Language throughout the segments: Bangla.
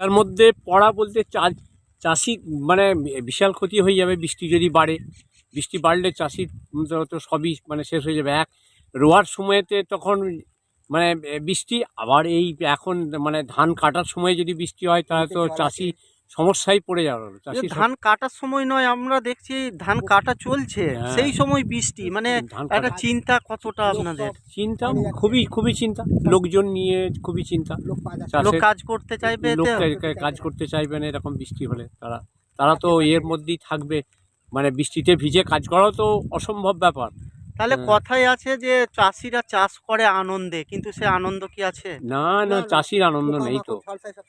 তার মধ্যে পড়া বলতে চাষ চাষি মানে বিশাল ক্ষতি হয়ে যাবে বৃষ্টি যদি বাড়ে বৃষ্টি বাড়লে চাষির তো সবই মানে শেষ হয়ে যাবে। এক রোয়ার সময়তে তখন মানে বৃষ্টি আবার এই এখন মানে ধান কাটার সময় যদি বৃষ্টি হয় তাহলে তো চাষি সমস্যায় পড়ে যাবে যে চাষি ধান কাটার সময় নয় আমরা দেখছি ধান কাটা চলছে। হ্যাঁ। সেই সময় বৃষ্টি মানে একটা চিন্তা কতটা আপনাদের? চিন্তা খুবই খুবই চিন্তা। লোকজন নিয়ে খুবই চিন্তা। লোক কাজ করতে চাইবে লোক কাজ করতে চাইবে না এরকম বৃষ্টি হলে তারা তারা তো এর মধ্যেই থাকবে। মানে বৃষ্টিতে ভিজে কাজ করাও তো অসম্ভব ব্যাপার। তাহলে হ্যাঁ। কথাই আছে যে চাষিরা চাষ করে আনন্দে কিন্তু সে আনন্দ কি আছে? না না চাষির আনন্দ নেই তো।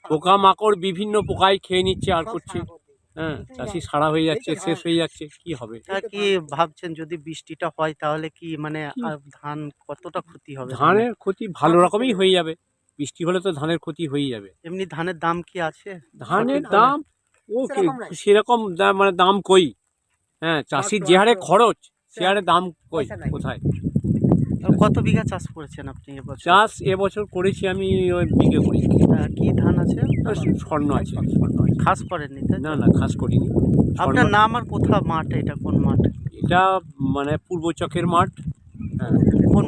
পোকামাকড় বিভিন্ন পোকায় খেয়ে নিচ্ছে আর করছে। হ্যাঁ চাষি সারা হয়ে যাচ্ছে শেষ হয়ে যাচ্ছে কি হবে? কি ভাবছেন যদি বৃষ্টিটা হয় তাহলে কি মানে আর ধান কতটা ক্ষতি হবে? ধানের ক্ষতি ভালো রকমই হয়ে যাবে। বৃষ্টি হলে তো ধানের ক্ষতি হয়েই যাবে। এমনি ধানের দাম কি আছে? ধানের দাম ও কি- সেরকম মানে দাম কই? হ্যাঁ চাষির যে হারে খরচ। হারে দাম কই? কোথায়? কত বিঘা চাষ করেছেন আপনি এবছর? চাষ এবছর করেছি আমি ওই বিঘে করি কি ধান আছে? স্বর্ণ আছে। স্বর্ণ আছে। খাস করেননি না না খাস করিনি। আপনার নাম আর কোথা মাঠ এটা কোন মাঠ? এটা মানে পূর্ব চকের মাঠ। হ্যাঁ।